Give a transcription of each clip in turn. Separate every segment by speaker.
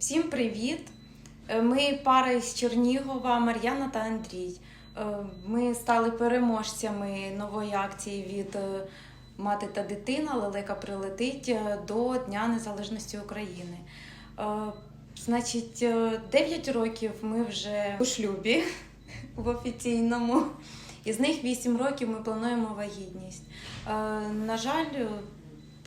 Speaker 1: Всім привіт! Е, Ми пара із Чернігова, Мар'яна та Андрій. Е, Ми стали переможцями нової акції від е, Мати та дитина Лелека прилетить до Дня Незалежності України. Значить, 9 років ми вже у шлюбі в офіційному. Із них 8 років ми плануємо вагітність. На жаль,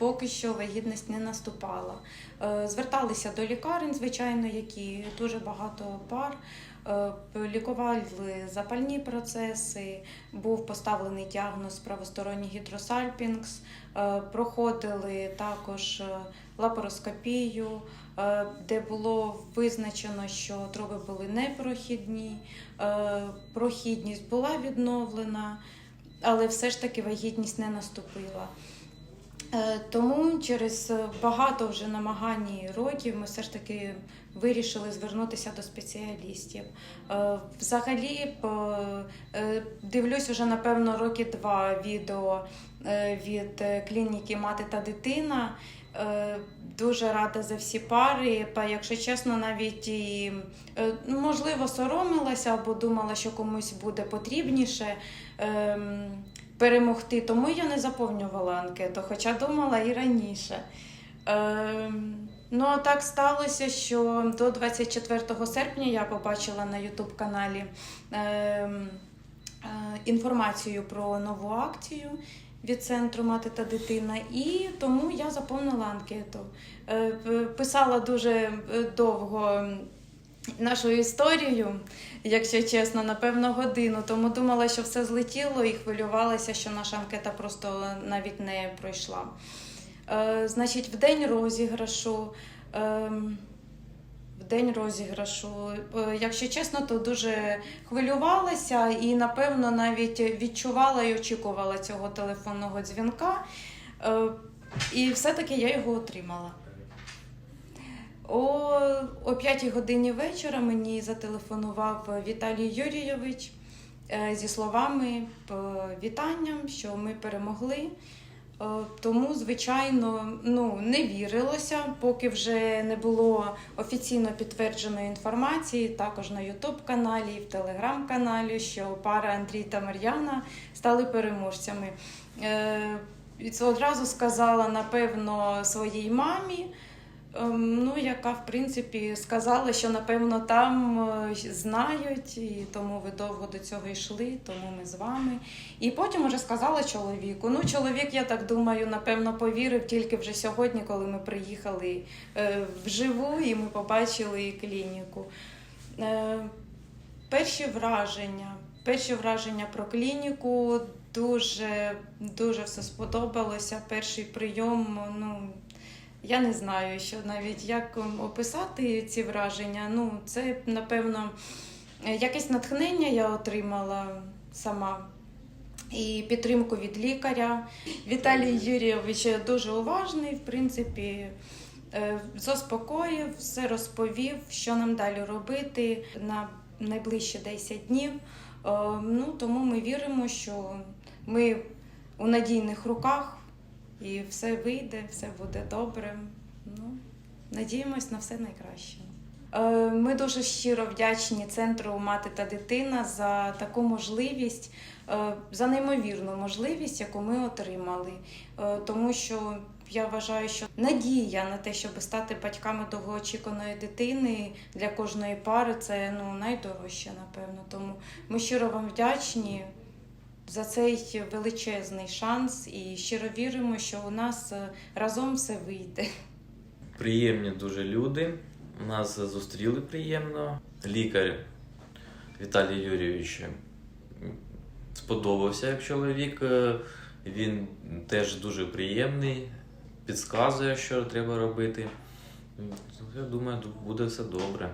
Speaker 1: поки що вагітність не наступала. Е, Зверталися до лікарень, звичайно, які дуже багато пар. Е, Лікували запальні процеси, був поставлений діагноз правосторонній гідросальпінгс, Е, проходили також лапароскопію, де було визначено, що троби були непрохідні, прохідність була відновлена, але все ж таки вагітність не наступила. Е, Тому через багато вже намагань і років ми все ж таки вирішили звернутися до спеціалістів. Е, Взагалі, е, дивлюсь уже напевно роки два відео від клініки Мати та дитина. Дуже рада за всі пари. Якщо чесно, навіть і ну, можливо соромилася або думала, що комусь буде потрібніше. Ем, перемогти, тому я не заповнювала анкету, хоча думала і раніше. Ем, ну, а так сталося, що до 24 серпня я побачила на YouTube каналі ем, е, інформацію про нову акцію від центру Мати та дитина, і тому я заповнила анкету. Е, Писала дуже е, довго нашу історію, якщо чесно, напевно, годину. Тому думала, що все злетіло і хвилювалася, що наша анкета просто навіть не пройшла. Е, значить, в день розіграшу. ем, в день розіграшу. Е, Якщо чесно, то дуже хвилювалася і, напевно, навіть відчувала і очікувала цього телефонного дзвінка. Е, І все-таки я його отримала. О, о 5 годині вечора мені зателефонував Віталій Юрійович е, зі словами е, вітанням, що ми перемогли. Е, Тому, звичайно, ну не вірилося, поки вже не було офіційно підтвердженої інформації, також на Ютуб каналі в Телеграм-каналі, що пара Андрій та Мар'яна стали переможцями. Е, одразу сказала, напевно, своїй мамі. Ем, Ну, яка в принципі сказала, що напевно там е, знають, і тому ви довго до цього йшли, тому ми з вами. І потім уже сказала чоловіку. Ну, чоловік, я так думаю, напевно, повірив тільки вже сьогодні, коли ми приїхали е, вживу і ми побачили клініку. Е, Перші враження. Перші враження про клініку дуже, дуже все сподобалося. Перший прийом, ну. Я не знаю, що навіть як ем, описати ці враження. Ну, це, напевно, якесь натхнення я отримала сама. І підтримку від лікаря. Віталій Юрійович дуже уважний, в принципі, е, заспокоїв, все розповів, що нам далі робити на найближчі 10 днів. Е, Ну, тому ми віримо, що ми у надійних руках і все вийде, все буде добре. Ну, надіємось на все найкраще. Е, Ми дуже щиро вдячні центру Мати та дитина за таку можливість, е, за неймовірну можливість, яку ми отримали. Е, Тому що я вважаю, що надія на те, щоб стати батьками довгоочікуваної дитини для кожної пари, це ну найдорожче, напевно. Тому ми щиро вам вдячні за цей величезний шанс і щиро віримо, що у нас е, разом все вийде.
Speaker 2: Приємні дуже люди. Нас зустріли приємно. Лікар Віталій Юрійович сподобався як чоловік. Е, він теж дуже приємний, підказує, що треба робити. Я думаю, буде все добре.